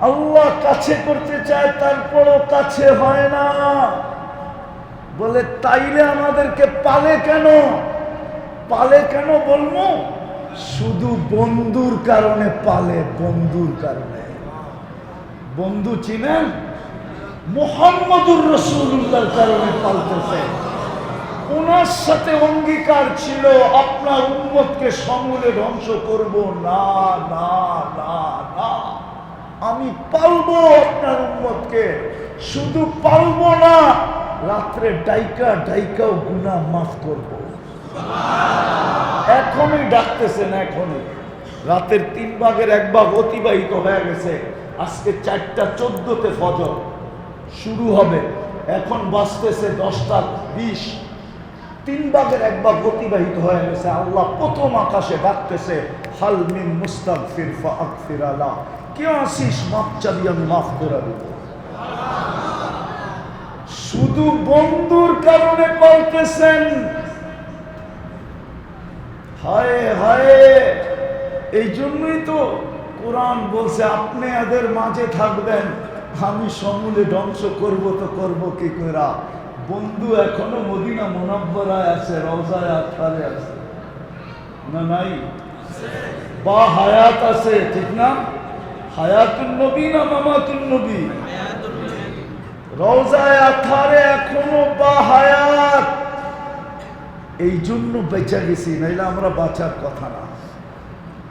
আল্লাহ কাছে করতে চায়, তারপরও কাছে হয় না। বলে, তাইলে আমাদেরকে পালে কেন? পালে কেন বলব? শুধু বন্ধুর কারণে পালে, বন্ধুর কারণে। বন্ধু চিনেন? মোহাম্মদুর রসুল্লাহর কারণে পালতেছে। ওনার সাথে অঙ্গীকার ছিল, আপনার উন্মতকে সমূলে ধ্বংস করব। না না না না। আমি পালবো আপনার উন্মতকে শুধু পালবো না, রাত্রে ডাইকা ডাইকাও গুনা মাফ করব। এখনই ডাকতেছেন, এখনই। রাতের তিন ভাগের এক ভাগ অতিবাহিত হয়ে গেছে। আজকে চারটা চোদ্দতে ফজর। শুরু হবে। এখন বাঁচতেছে দশটা বিশ। তিন ভাগের এক ভাগ অতিবাহিত হয়ে গেছে। আল্লাহ প্রথম আকাশে ডাকতেছে, হাল মিন মুস্তাক ফিরফা আকফির আলা। কে আসিস, মাপ চাবি আমি মাফ করে দেব। শুধু বন্ধুর কারণে পালতেছেন হায় হায় এই জন্যই তো কোরআন বলছে, আপনি এদের মাঝে থাকবেন, আমি সমূলে ধ্বংস করব তো করব কি করা বন্ধু এখনও মদিনা মোনাব্বরায় আছে, রওজায় আথারে আছে। না নাই? বা হায়াত আছে, ঠিক না? হায়াতুল নবী না মামাতুল নবী? রওজায় আথারে এখনও বা হায়াত। এই জন্য বেঁচে গেছি, নাইলে আমরা বাঁচার কথা না।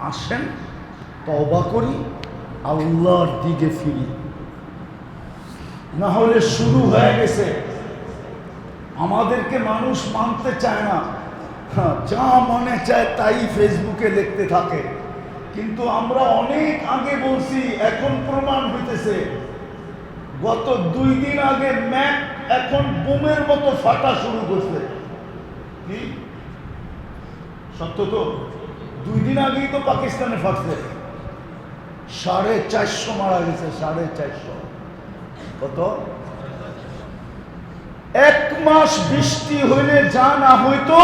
আসেন তবা করি, আল্লাহর দিকে ফিরি। না হলে শুরু হয়ে গেছে। আমাদেরকে মানুষ মানতে চায় না। হ্যাঁ, যা মনে চায় তাই ফেসবুকে লিখতে থাকে। কিন্তু আমরা অনেক আগে বলছি এখন প্রমাণ হইতেছে। গত দুই দিন আগে ম্যাক এখন বোমের মতো ফাটা শুরু করছে। কি? সত্য তো? দুই দিন আগেই তো পাকিস্তানে ফাটছে। সাড়ে চারশো মারা গেছে সাড়ে চারশো। কত? এক মাস বৃষ্টি হইলে যা না হইতো,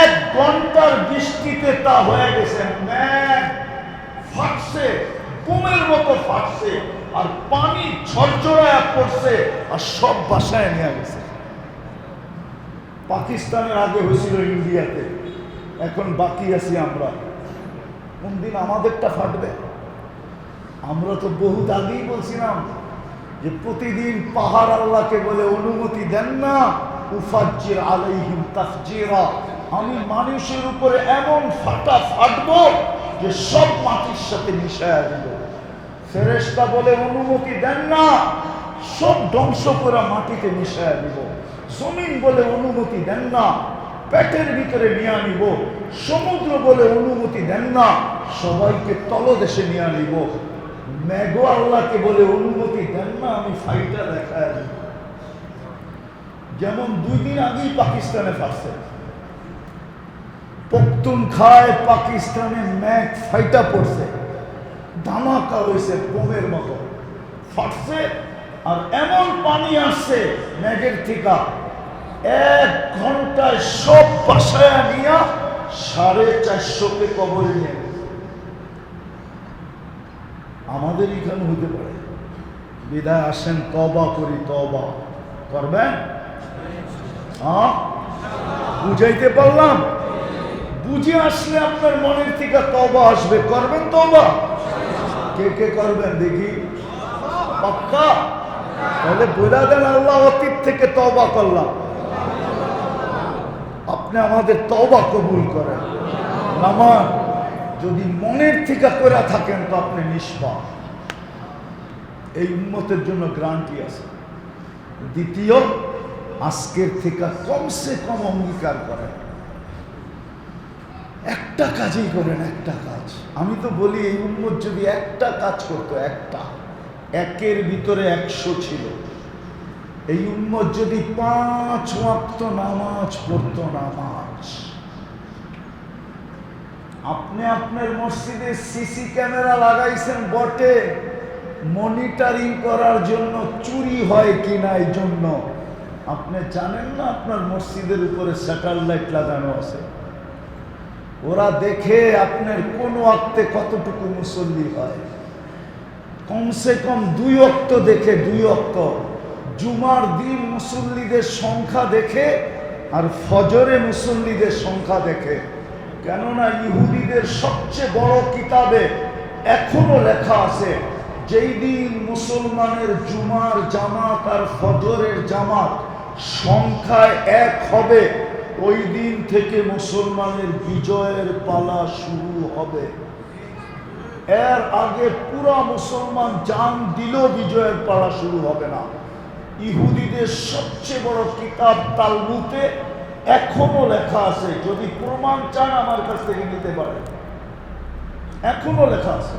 এক ঘণ্টার বৃষ্টিতে তা হয়ে গেছে। ম্যাগ ফাটছে বোমের মতো ফাটছে, আর পানি ঝরঝরায় পড়ছে, আর সব বাসায় নিয়ে গেছে। পাকিস্তানের আগে হয়েছিল ইন্ডিয়াতে, এখন বাকি আছি আমরা। কোন দিন আমাদেরটা ফাটবে? আমরা তো বহুত আগেই বলছিলাম যে প্রতিদিন পাহাড় আল্লাহকে বলে অনুমতি দেন না, উফাজ্জির আলাইহিম তাফজিরা। আমি মানুষের উপরে এমন ফাটা ফাটবো যে সব মাটির সাথে মিশায়া দিব। ফেরেশতা বলে অনুমতি দেন না, সব ধ্বংস করে মাটিতে মিশায়া দিব। জমিন বলে অনুমতি দেন না, পেটের ভিতরে নিয়ে আনিব। সমুদ্র বলে অনুমতি দেন না, সবাইকে তলদেশে নিয়ে আনিব। মেঘো আল্লাহকে বলে অনুমতি দেন না, আমি ফাইটা দেখায় যেমন দুই দিন আগেই পাকিস্তানে ফাটছে পক্তুন খায় পাকিস্তানে ম্যাক ফাইটা পড়ছে। ধামাকা হয়েছে বোমের মতো। ফাটছে আর এমন পানি আসছে ম্যাগের থেকে। এক ঘন্টায় সব বাসায় নিয়া সাড়ে চারশোকে কবরে নিয়ে। আমাদের এখানে হইতে পারে। বিদায় আসেন তবা করি তবা করবেন হ্যাঁ বুঝাইতে পারলাম? বুঝে আসলে আপনার মনের থেকে তবা আসবে। করবেন তবা কে কে করবেন দেখি? পাক্কা? তাহলে বোঝা দেন, আল্লাহ অতীত থেকে তবা করলাম। আপনি আমাদের তবা কবুল করেন। নামান যদি মনের থেকে করে থাকেন তো আপনি নিষ্পাপ। এই উন্মতের জন্য গ্রান্টি আছে। দ্বিতীয়, আজকের থেকে কমসে কম অঙ্গীকার করেন। একটা কাজই করেন, একটা কাজ। আমি তো বলি, এই উন্মত যদি একটা কাজ করতো, একটা, একের ভিতরে একশো ছিল। এই উন্মত যদি পাঁচ ওয়াক্ত নামাজ পড়তো, নামাজ। আপনার মসজিদে সিসি ক্যামেরা লাগাইছেন বটে। মনিটরিং করার জন্য চুরি হয় কি না এই জন্য। আপনি জানেন না আপনার মসজিদের উপরে স্যাটেলাইট লাগানো আছে? ওরা দেখে আপনার কোন আত্মে কতটুকু মুসল্লি হয়। কমসে কম দুই অক্ত দেখে, দুই অক্ত জুমার দিন মুসল্লিদের সংখ্যা দেখে আর ফজরে মুসল্লিদের সংখ্যা দেখে। কেননা ইহুদিদের সবচেয়ে বড় কিতাবে এখনও লেখা আছে, যেই দিন মুসলমানের জুমার জামাত আর ফজরের জামাত সংখ্যায় এক হবে, ওই দিন থেকে মুসলমানের বিজয়ের পালা শুরু হবে। এর আগে পুরা মুসলমান জান দিলেও বিজয়ের পালা শুরু হবে না। ইহুদিদের সবচেয়ে বড় কিতাব তালমুতে এখনও লেখা আছে, যদি প্রমাণ চান আমার কাছ থেকে নিতে পারে এখনও লেখা আছে।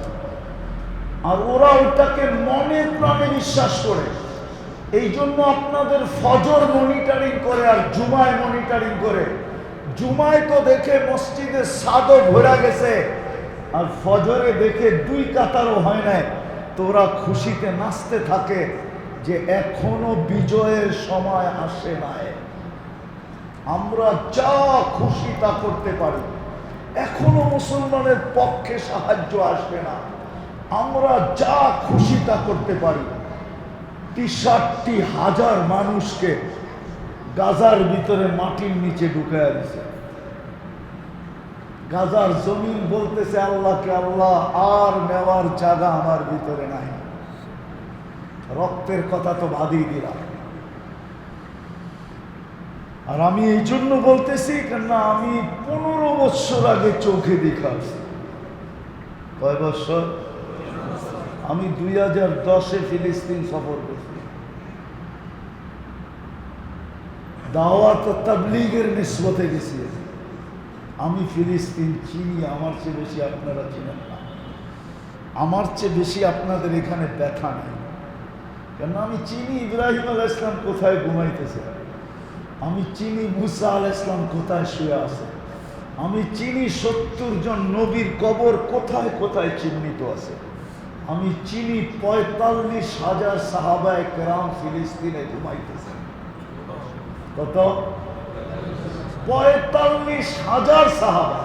আর ওরা ওইটাকে মনে প্রাণে বিশ্বাস করে। এই জন্য আপনাদের ফজর মনিটরিং করে আর জুমায় মনিটরিং করে। জুমায় তো দেখে মসজিদে সাদও ভরা গেছে, আর ফজরে দেখে দুই কাতারও হয় নাই। তো ওরা খুশিতে নাচতে থাকে যে এখনও বিজয়ের সময় আসে নাই। আমরা যা খুশি তা করতে পারি। এখনও মুসলমানের পক্ষে সাহায্য আসবে না। আমরা যা খুশি তা করতে পারি। ষাটটি হাজার মানুষকে গাজার ভিতরে মাটির নিচে ঢুকায় দিছে। গাজার জমিন বলতেছে, আল্লাহকে আল্লাহ আর নেওয়ার জায়গা আমার ভিতরে নাই। রক্তের কথা তো বাদই দিলাম। আর আমি এই জন্য বলতেছি, কেননা আমি পনেরো বছর আগে চোখে দেখাচ্ছি কয় বছর? আমি দুই হাজার দশে ফিলিস্তিন সফর করছি। দাওয়াত তাবলিগের নিসবতে গেছি। আমি ফিলিস্তিন চিনি, আমার চেয়ে বেশি আপনারা চিনেন না। আমার চেয়ে বেশি আপনাদের এখানে ব্যথা নেই। কেন আমি চিনি, ইব্রাহিম আল ইসলাম কোথায় ঘুমাইতেছে? আমি চিনি মুসা আল ইসলাম কোথায় শুয়ে আছে? আমি চিনি সত্তর জন নবীর কবর কোথায় কোথায় চিহ্নিত আছে? আমি চিনি পঁয়তাল্লিশ হাজার সাহাবায় কেরাম ফিলিস্তিনে ঘুমাইতেছে। কত? পঁয়তাল্লিশ হাজার সাহাবা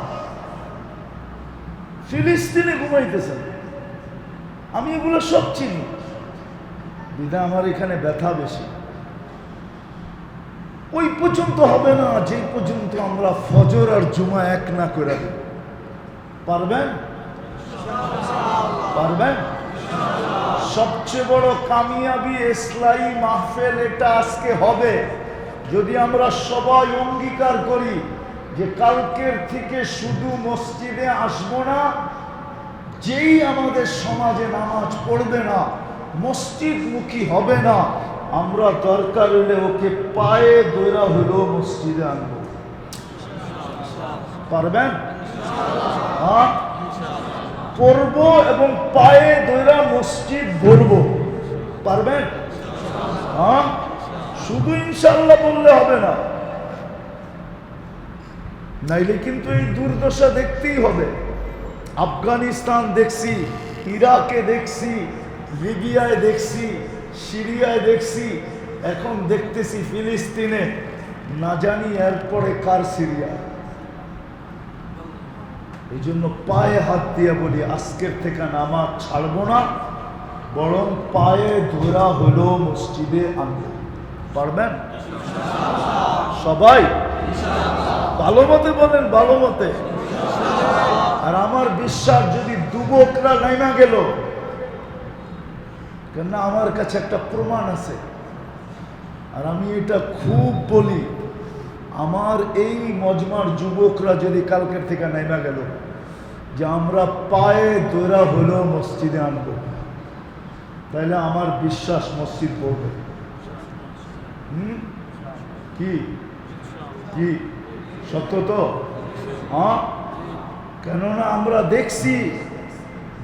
ফিলিস্তিনে ঘুমাইতেছেন আমি এগুলো সব চিনি। বিধা আমার এখানে ব্যথা বেশি। ওই পর্যন্ত হবে না যে পর্যন্ত আমরা ফজর আর জুমা এক না করে দেব। পারবেন? পারবেন? সবচেয়ে বড় কামিয়াবি ইসলাই মাহফেল এটা আজকে হবে। যদি আমরা সবাই অঙ্গীকার করি যে কালকের থেকে শুধু মসজিদে আসব না, যেই আমাদের সমাজে নামাজ পড়বে না, মসজিদমুখী হবে না, আমরা দরকার হলে ওকে পায়ে দৈরা হলেও মসজিদে আনব। পারবেন? হ্যাঁ? পড়ব এবং পায়ে দৈরা মসজিদ ভরব পারবেন? হ্যাঁ? শুধু ইনশাল্লাহ বললে হবে না। নাইলে কিন্তু এই দুর্দশা দেখতেই হবে। আফগানিস্তান দেখছি, ইরাকে দেখছি, লিবিয়ায় দেখছি, সিরিয়ায় দেখছি এখন দেখতেছি ফিলিস্তিনে, না জানি এরপরে কার সিরিয়া। এই জন্য পায়ে হাত দিয়ে বলি, আজকের থেকে নামাজ ছাড়বো না, বরং পায়ে ধরা হলো মসজিদে আনব। পারবেন? সবাই? ভালো মতে বলেন, ভালো মতে। আর আমার বিশ্বাস, যদি দুবকরা নাইমা গেল, কেননা আমার কাছে একটা প্রমাণ আছে। আর আমি এটা খুব বলি, আমার এই মজমার যুবকরা যদি কালকের থেকে নাইমা গেল, যে আমরা পায়ে দোরা হলেও মসজিদে আনব, তাহলে আমার বিশ্বাস মসজিদ পড়বে। হুম? কি? কি? সত্য তো? হ্যাঁ? কেননা আমরা দেখছি,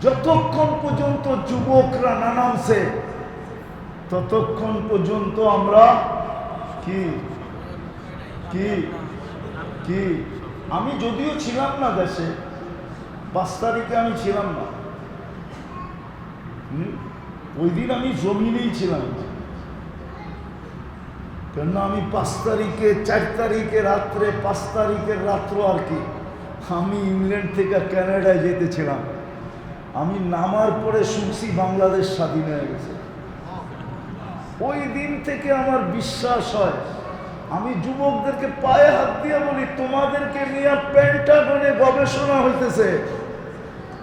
যতক্ষণ পর্যন্ত যুবকরা না নামছে ততক্ষণ পর্যন্ত আমরা কি? কি? কি? আমি যদিও ছিলাম না দেশে, পাঁচ তারিখে আমি ছিলাম না? ওই দিন আমি জমিনেই ছিলাম। কেননা আমি পাঁচ তারিখে, চার তারিখে রাত্রে, পাঁচ তারিখের রাত্র আর কি, আমি ইংল্যান্ড থেকে কানাডায় যেতেছিলাম আমি নামার পরে শুনছি বাংলাদেশ স্বাধীন হয়ে গেছে। ওই দিন থেকে আমার বিশ্বাস হয়, আমি যুবকদেরকে পায়ে হাত দিয়ে বলি, তোমাদেরকে নিয়ে পেন্টাগনে গবেষণা হইতেছে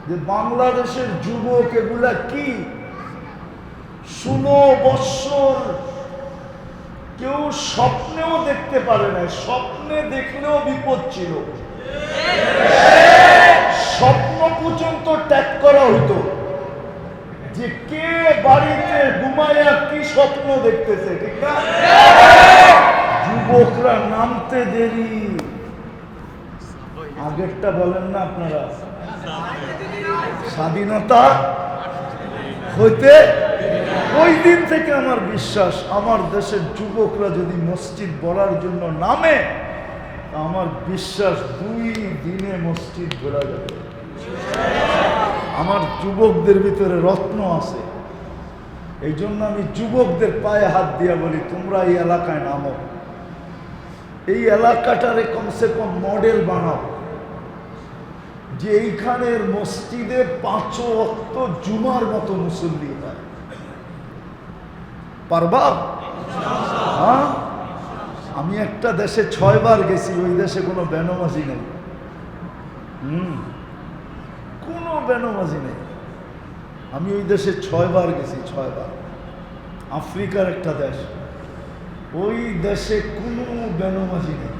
যে বাংলাদেশের যুবক এগুলা কি? ষোলো বৎসর কেউ স্বপ্নেও দেখতে পারে না স্বপ্নে দেখলেও বিপদ ছিল। স্বপ্ন পর্যন্ত ত্যাগ করা হতো যে কে বাড়িতে ঘুমায়া কি স্বপ্ন দেখতেছে, ঠিক না? যুবকরা নামতে দেরি। আগেরটা বলেন না আপনারা। স্বাধীনতা হইতে ওই দিন থেকে আমার বিশ্বাস, আমার দেশের যুবকরা যদি মসজিদ বলার জন্য নামে আমার বিশ্বাস দুই দিনে মসজিদ ঘোরা যাবে। আমার যুবকদের ভিতরে রত্ন আছে। এই জন্য আমি যুবকদের পায়ে হাত দিয়া বলি, তোমরা এই এলাকায় নামো। এই এলাকাটারে কমসে কম মডেল বানাও। যে এইখানের মসজিদে পাঁচ অক্ত জুমার মতো মুসল্লি হয়। পারবা? হ্যাঁ? আমি একটা দেশে ছয়বার গেছি, ওই দেশে কোনো বেনমাজি নেই। হুম। বেনমাজি নেই। আমি ওই দেশে ছয়বার গেছি, ছয়বার। আফ্রিকার একটা দেশ। ওই দেশে কোনো বেনমাজি নেই।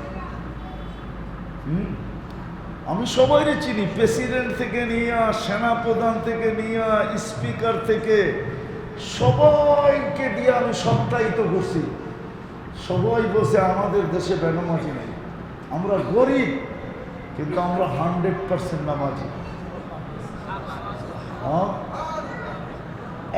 আমি সবাইরে চিনি, প্রেসিডেন্ট থেকে নিয়ে, সেনাপ্রধান থেকে নিয়ে, স্পিকার থেকে। সবাইকে দিয়ে আমি সপ্তাহিত করছি। সবাই বসে আমাদের দেশে বেনমাজি নেই। আমরা গরিব, কিন্তু আমরা হান্ড্রেড পার্সেন্ট নামাজি। হ্যাঁ